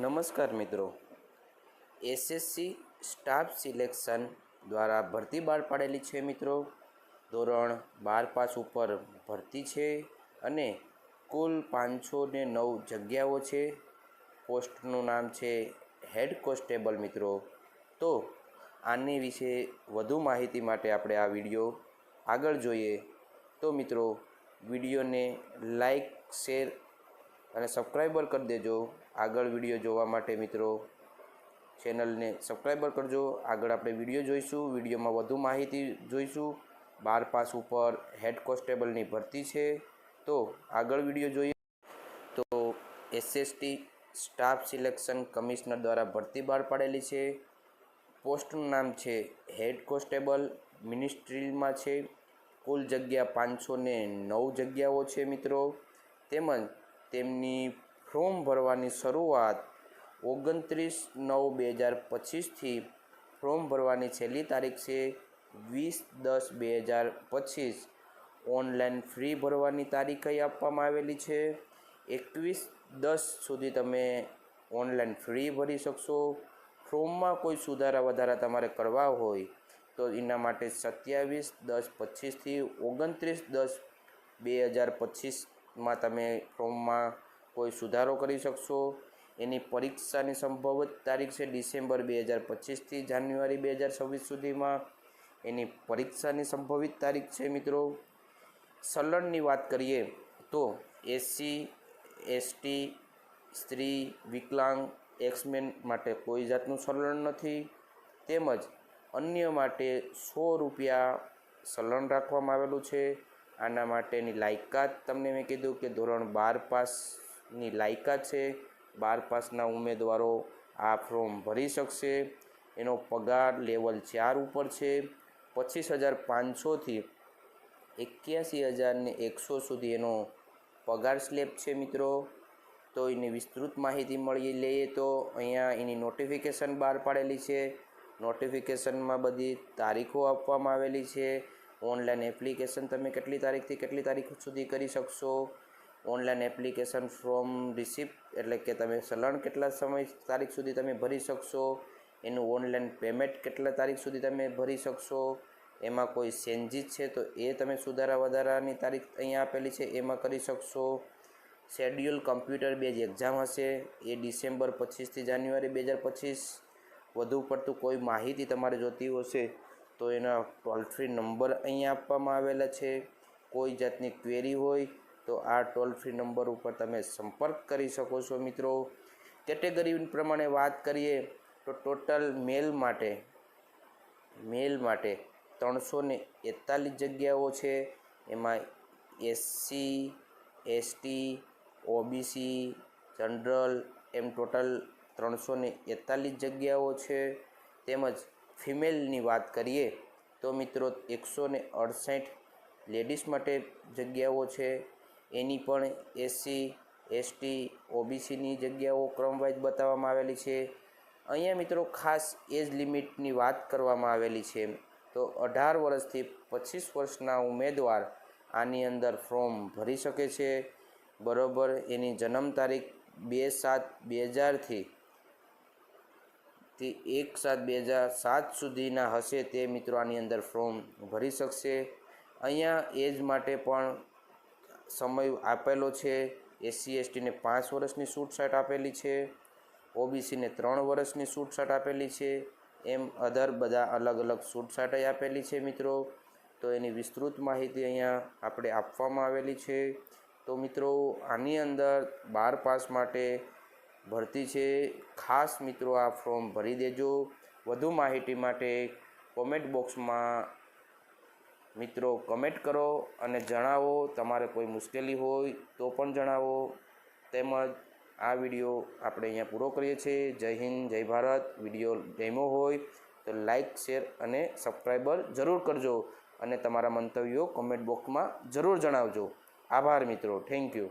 નમસ્કાર મિત્રો. SSC staff selection દ્વારા ભરતી બહાર પાડેલી છે મિત્રો. ધોરણ બાર પાસ ઉપર ભરતી છે અને કુલ પાંચસો ને નવ જગ્યાઓ છે. પોસ્ટનું નામ છે હેડ કોન્સ્ટેબલ મિત્રો. તો આની વિશે વધુ માહિતી માટે આપણે આ વીડિયો આગળ જોઈએ. તો મિત્રો, વિડીયોને લાઈક, શેર અને સબસ્ક્રાઈબર કરી દેજો. આગળ વીડિયો જોવા માટે મિત્રો, ચેનલને સબસ્ક્રાઈબર કરજો. આગળ આપણે વીડિયો જોઈશું, વિડીયોમાં વધુ માહિતી જોઈશું. બાર પાસ ઉપર હેડ કોન્સ્ટેબલની ભરતી છે. તો આગળ વીડિયો જોઈએ. તો એસએસટી સ્ટાફ સિલેક્શન કમિશનર દ્વારા ભરતી બહાર પાડેલી છે. પોસ્ટનું નામ છે હેડ કોન્સ્ટેબલ. મિનિસ્ટ્રીમાં છે. કુલ જગ્યા પાંચસો નવ જગ્યાઓ છે મિત્રો. તેમજ તેમની ફોર્મ ભરવાની શરૂઆત ઓગણત્રીસ નવ બે હજાર પચીસથી ફોર્મ ભરવાની છેલ્લી તારીખ છે વીસ દસ બે હજાર પચીસ. ઓનલાઈન ફ્રી ભરવાની તારીખ આપવામાં આવેલી છે. એકવીસ દસ સુધી તમે ઓનલાઈન ફ્રી ભરી શકશો. ફોર્મમાં કોઈ સુધારા વધારા તમારે કરવા હોય તો એના માટે સત્યાવીસ દસ પચીસથી ઓગણત્રીસ દસ બે હજાર પચીસમાં તમે ક્રોમમાં કોઈ સુધારો કરી શકશો? એની પરીક્ષાની સંભવિત તારીખ છે ડિસેમ્બર બે હજાર પચીસથી જાન્યુઆરી બે હજાર છવ્વીસ સુધીમાં. એની પરીક્ષાની સંભવિત તારીખ છે મિત્રો સલણની વાત કરીએ તો એસસી એસટી સ્ત્રી, વિકલાંગ, એક્સમેન માટે કોઈ જાતનું સલણ નથી. તેમજ અન્ય માટે સો રૂપિયા સલણ રાખવામાં આવેલું છે. આના માટેની લાયકાત તમને મેં કીધું કે ધોરણ બાર પાસની લાયકાત છે. બાર પાસના ઉમેદવારો આ ફોર્મ ભરી શકશે. એનો પગાર લેવલ ચાર ઉપર છે. પચીસ હજાર પાંચસોથી એક્યાસી હજારને એકસો સુધી એનો પગાર સ્લેબ છે મિત્રો. તો એની વિસ્તૃત માહિતી મળી લઈએ તો અહીંયા એની નોટિફિકેશન બહાર પાડેલી છે. નોટિફિકેશનમાં બધી તારીખો આપવામાં આવેલી છે. ઓનલાઈન એપ્લિકેશન તમે કેટલી તારીખથી કેટલી તારીખ સુધી કરી શકશો? ઓનલાઈન એપ્લિકેશન ફ્રોમ રિસિપ્ટ એટલે કે તમે સલણ કેટલા સમય તારીખ સુધી તમે ભરી શકશો? એનું ઓનલાઈન પેમેન્ટ કેટલા તારીખ સુધી તમે ભરી શકશો? એમાં કોઈ ચેન્જીસ છે તો એ તમે સુધારા વધારાની તારીખ અહીંયા આપેલી છે, એમાં કરી શકશો. શેડ્યુલ કમ્પ્યુટર બેઝ એક્ઝામ હશે, એ ડિસેમ્બર પચીસથી જાન્યુઆરી બે હજાર પચીસ. વધુ પડતું કોઈ માહિતી તમારે જોતી હશે તો એના ટોલ ફ્રી નંબર અહીંયા આપવામાં આવેલા છે. કોઈ જાતની ક્વેરી હોય તો આ ટોલ ફ્રી નંબર ઉપર તમે સંપર્ક કરી શકો છો મિત્રો. કેટેગરી પ્રમાણે વાત કરીએ તો ટોટલ મેલ માટે મેલ માટે ત્રણસો ને એકતાલીસ જગ્યાઓ છે. એમાં એસસી એસટી ઓબીસી જનરલ એમ ટોટલ ત્રણસો ને એકતાલીસ જગ્યાઓ છે. તેમજ ફિમેલની વાત કરીએ તો મિત્રો એકસો ને અડસઠ લેડીઝ માટે જગ્યાઓ છે. એની પણ એસસી, એસટી, ઓબીસીની જગ્યાઓ ક્રમવાઇઝ બતાવવામાં આવેલી છે. અહીંયા મિત્રો ખાસ એજ લિમિટની વાત કરવામાં આવેલી છે. તો અઢાર વર્ષથી પચીસ વર્ષના ઉમેદવાર આની અંદર ફોર્મ ભરી શકે છે. બરોબર, એની જન્મ તારીખ બે સાત બે હજારથી થી એક સાત બે હજાર સાત સુધીના હશે તે મિત્રો આની અંદર ફોર્મ ભરી શકશે. અહીંયા એજ માટે પણ સમય આપેલો છે. એસસી એસટીને પાંચ વર્ષની છૂટછાટ આપેલી છે. ઓબીસીને ત્રણ વર્ષની છૂટછાટ આપેલી છે. એમ અધર બધા અલગ અલગ છૂટછાટ આપેલી છે મિત્રો. તો એની વિસ્તૃત માહિતી અહીંયા આપણે આપવામાં આવેલી છે. તો મિત્રો આની અંદર બાર પાસ માટે ભરતી છે. ખાસ મિત્રો આ ફોર્મ ભરી દેજો. વધુ માહિતી માટે કોમેન્ટ બોક્સમાં મિત્રો કમેન્ટ કરો અને જણાવો તમારે કોઈ મુશ્કેલી હોય તો પણ જણાવો. તેમજ આ વીડિયો આપણે અહીંયા પૂરો કરીએ છીએ. જય હિન્દ, જય ભારત. વીડિયો ગમ્યો હોય તો લાઈક શેર અને સબસ્ક્રાઈબર જરૂર કરજો અને તમારા મંતવ્યો કોમેન્ટ બોક્સમાં જરૂર જણાવજો. આભાર મિત્રો. Thank you